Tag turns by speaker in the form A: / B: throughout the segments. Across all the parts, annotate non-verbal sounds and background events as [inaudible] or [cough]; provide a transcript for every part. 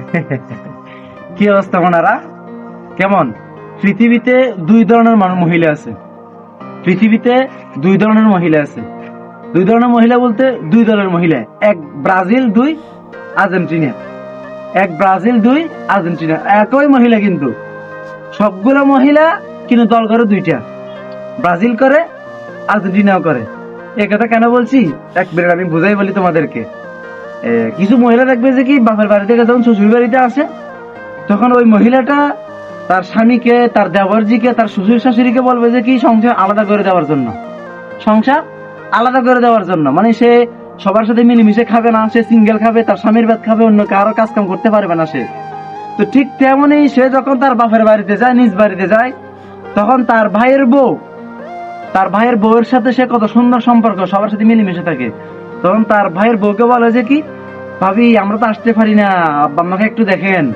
A: [laughs] কি অবস্থা ওনারা? কেমন? পৃথিবীতে দুই ধরনের মহিলা আছে। পৃথিবীতে দুই ধরনের মহিলা আছে। দুই ধরনের মহিলা বলতে দুই দলের মহিলা। এক ব্রাজিল, দুই আর্জেন্টিনা। এক ব্রাজিল, দুই আর্জেন্টিনা। একই মহিলা কিন্তু। সবগুলো মহিলা কিন্তু দল করে দুইটা। ব্রাজিল করে, আর্জেন্টিনাও করে। এ কথা কেন বলছি? এক মিনিট, আমি বুঝাই বলি তোমাদেরকে। কিছু মহিলা দেখবে যে কি বাপের বাড়ি থেকে যখন শ্বশুর বাড়িতে আসে। তখন ওই মহিলাটা তার স্বামীকে, তার দেবরজিকে তার শ্বশুর শাশুড়িকে বলবে যে কি সংসার আলাদা করে দেওয়ার জন্য। সংসার আলাদা করে দেওয়ার জন্য। মানে সে সবার সাথে মিলেমিশে খাবে না, সে সিঙ্গেল খাবে, তার স্বামীর ভাত খাবে, অন্য কারও কাজ কাম করতে পারবে না সে। তো ঠিক তেমনই সে যখন তার বাপের বাড়িতে যায়, নিজ বাড়িতে যায়, তখন তার ভাইয়ের বউ, তার ভাইয়ের বউয়ের সাথে সে কত সুন্দর সম্পর্ক, সবার সাথে মিলেমিশে থাকে। তখন তার ভাইয়ের বউকে বলে যে কি, ভাবি, আমরা তো আসতে পারি না। আব্বা, আমাকে একটু দেখেন।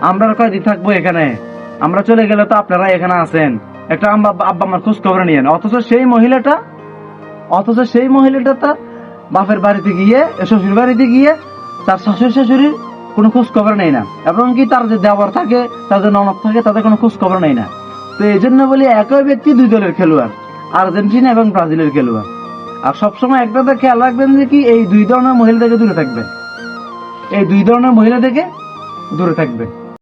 A: আমরা কয়দিন থাকব এখানে? আমরা চলে গেলে তো আপনারা এখানে আছেন। একটা আব্বা আব্বা আমার খোঁজ খবর নিয়েন। অথচ সেই মহিলাটা, অথচ সেই মহিলাটা তার বাপের বাড়িতে গিয়ে, শ্বশুর বাড়িতে গিয়ে তার শাশুড়ি, শাশুড়ির কোনো খোঁজ খবর নেই না। এবং কি তার যে দেওয়ার থাকে, তার যে ননদ থাকে, তাদের কোনো খোঁজ খবর নেই না। তো এই জন্য বলি, একই ব্যক্তি দুই দলের খেলোয়াড়, আর্জেন্টিনা এবং ব্রাজিলের খেলোয়াড়। আর সবসময় একটা তো খেয়াল রাখবেন যে কি, এই দুই ধরনের মহিলা থেকে দূরে থাকবেন এই দুই ধরনের মহিলা থেকে দূরে থাকবেন